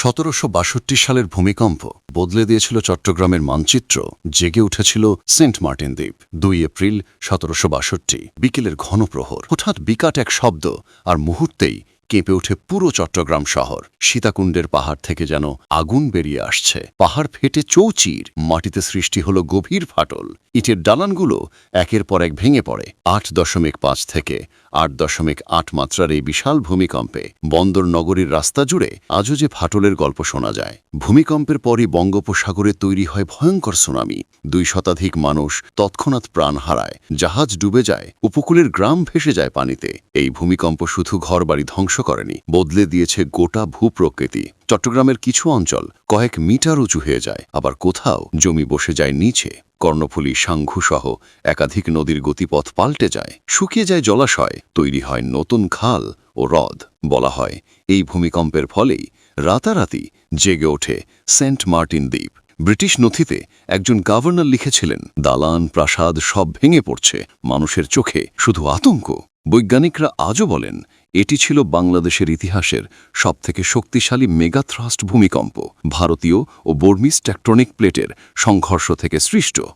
সতেরোশো বাষট্টি সালের ভূমিকম্প বদলে দিয়েছিল চট্টগ্রামের মানচিত্র, জেগে উঠেছিল সেন্ট মার্টিন দ্বীপ, দুই এপ্রিল সতেরোশো বাষট্টি, বিকেলের ঘনপ্রহর। হঠাৎ বিকাট এক শব্দ আর মুহূর্তেই কেঁপে ওঠে পুরো চট্টগ্রাম শহর। সীতাকুণ্ডের পাহাড় থেকে যেন আগুন বেরিয়ে আসছে। পাহাড় ফেটে চৌচির, মাটিতে সৃষ্টি হলো গভীর ফাটল। ইটের দালানগুলো একের পর এক ভেঙে পড়ে। আট দশমিক পাঁচ থেকে আট দশমিক আট মাত্রার এই বিশাল ভূমিকম্পে বন্দর নগরীর রাস্তা জুড়ে আজও যে ফাটলের গল্প শোনা যায়। ভূমিকম্পের পরই বঙ্গোপসাগরে তৈরি হয় ভয়ঙ্কর সুনামি। দুই শতাধিক মানুষ তৎক্ষণাৎ প্রাণ হারায়। জাহাজ ডুবে যায়। উপকূলের গ্রাম ভেসে যায় পানিতে। এই ভূমিকম্প শুধু ঘরবাড়ি ধ্বংস করেনি, বদলে দিয়েছে গোটা ভূপ্রকৃতি। চট্টগ্রামের কিছু অঞ্চল কয়েক মিটার উঁচু হয়ে যায়, আবার কোথাও জমি বসে যায় নিচে। কর্ণফুলী, সাংঘুসহ একাধিক নদীর গতিপথ পাল্টে যায়, শুকিয়ে যায় জলাশয়, তৈরি হয় নতুন খাল ও হ্রদ। বলা হয়, এই ভূমিকম্পের ফলেই রাতারাতি জেগে ওঠে সেন্ট মার্টিন দ্বীপ। ব্রিটিশ নথিতে একজন গভর্নর লিখেছিলেন, দালান প্রাসাদ সব ভেঙে পড়ছে, মানুষের চোখে শুধু আতঙ্ক। বৈজ্ঞানিকরা আজও বলেন, এটি ছিল বাংলাদেশের ইতিহাসের সবথেকে শক্তিশালী মেগাথ্রাস্ট ভূমিকম্প। ভারতীয় ও বর্মিস টেকট্রনিক প্লেটের সংঘর্ষ থেকে সৃষ্ট।